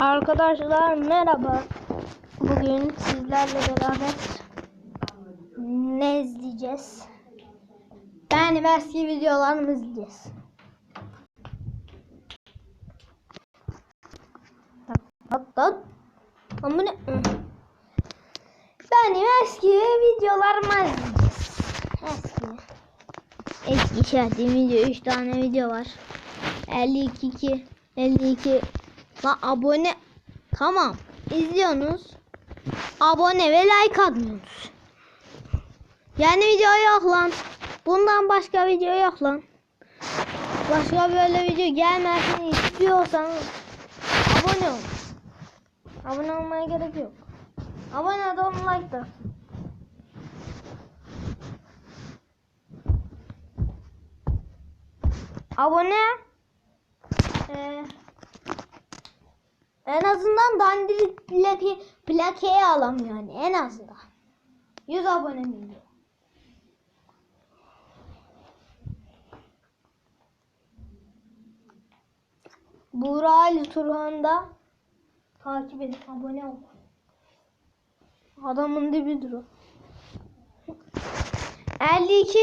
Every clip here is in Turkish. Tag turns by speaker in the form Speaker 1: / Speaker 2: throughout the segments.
Speaker 1: Arkadaşlar merhaba. Bugün sizlerle beraber ne izleyeceğiz? Yani eski videolarımı izleyeceğiz. Hop. Ama ne? Benim eski videolarımı izleyeceğiz. Eski. Eski çektiğim video 3 tane video var. 52 52 La abone tamam izliyorsunuz. Abone ve like atmıyorsunuz. Yani video yok lan. Bundan başka video yok lan. Başka böyle video gelmesini istiyorsanız abone olun. Abone olmaya gerek yok. Abone olun like da. Abone eee en azından dandirik plake, plakeyi alam yani en azından. 100 abone milyon. Buğra Ali Turhan'da takip edip abone ol. Adamın dibidir o. 52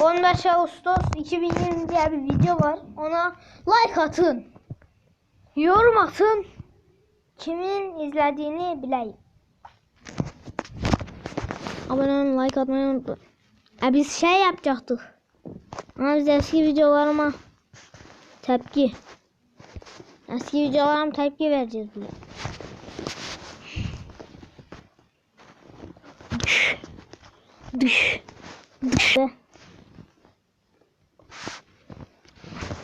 Speaker 1: 15 Ağustos 2020 diye bir video var. Ona like atın. Yorum atın. Kimin izlediğini bileyim. Abone olun, like atmayı unutmayın. E biz şey yapacaktık. Ama biz eski videolarıma tepki. Eski videolarıma tepki vereceğiz bile. Düş. Düş. Düş.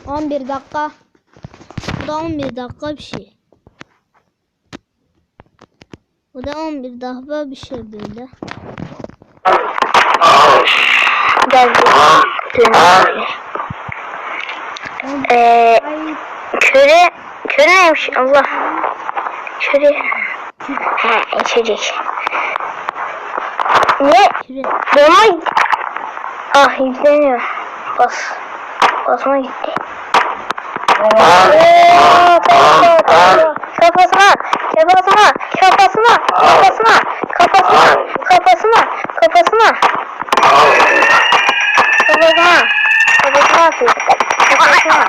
Speaker 1: 11 dakika. Bu da 11 dakika bir şey. Bu da 11 dakika bir şey böyle.
Speaker 2: Ee,
Speaker 1: Ay,
Speaker 2: köre, köre neymiş Allah. Köre. Ha içecek. Ne? Bana Ah yükleniyor. Bas. Basma gitti. Kafasına, kafasına, kafasına, kafasına, kafasına, kafasına, kafasına. Kafasına, kafasına atıyor. Kafasına.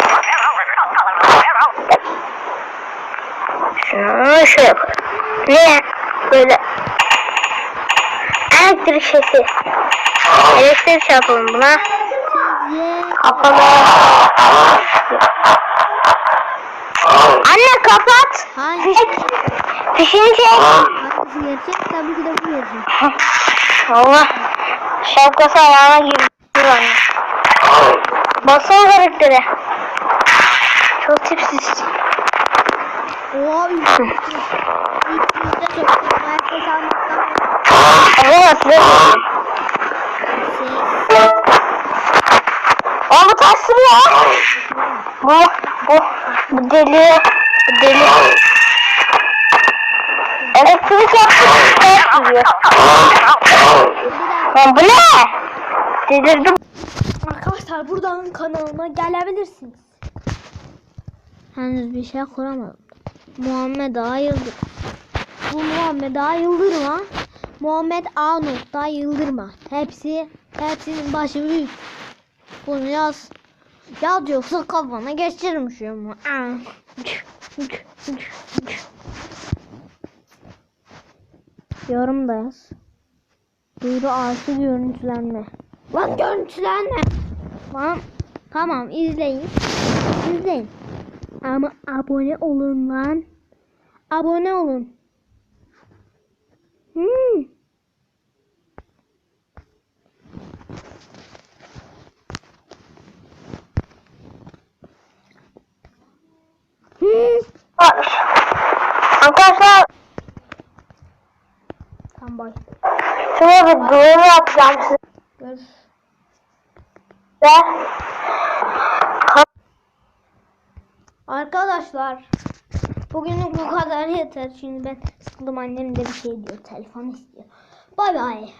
Speaker 2: Şunu şöyle yapalım. Ne? Böyle. Elektrik sesi. Elektrik yapalım buna.
Speaker 1: Ye.
Speaker 2: Kapalı. Anne kapat.
Speaker 1: Hangi?
Speaker 2: Fişini çek.
Speaker 1: Hangisi gerçek? Tabii ki de bu gerçek.
Speaker 2: Allah. Şapkası ayağına girdi. Anne. Baksana karakteri. Çok tipsiz.
Speaker 1: Oha üç. Üçümüzde çok. Herkes almaktan.
Speaker 2: Allah bu ters duruyor. Bu, deli, bu deli. Elektrik duruyor. Lan bu ne? Delirdim.
Speaker 1: Arkadaşlar buradan kanalıma gelebilirsiniz. Henüz bir şey kuramadım. Muhammed A. Yıldırım. Bu Muhammed A. Yıldırım'a Muhammed A. Nokta Yıldırım'a. Hepsi hepsinin başı büyük. Bunu yaz. Yaz yoksa kafana geçirmişim. Yorum da yaz. Duyuru artı görüntülenme. Lan görüntülenme. Tamam. Tamam izleyin. İzleyin. Ama abone olun lan. Abone olun. Hmm.
Speaker 2: Arkadaşlar
Speaker 1: Tamam bay.
Speaker 2: şöyle bir duyuru yapacağım size.
Speaker 1: Görüşürüz. Arkadaşlar bugünlük bu kadar yeter. Şimdi ben sıkıldım annem de bir şey diyor. Telefon istiyor. Bay bay.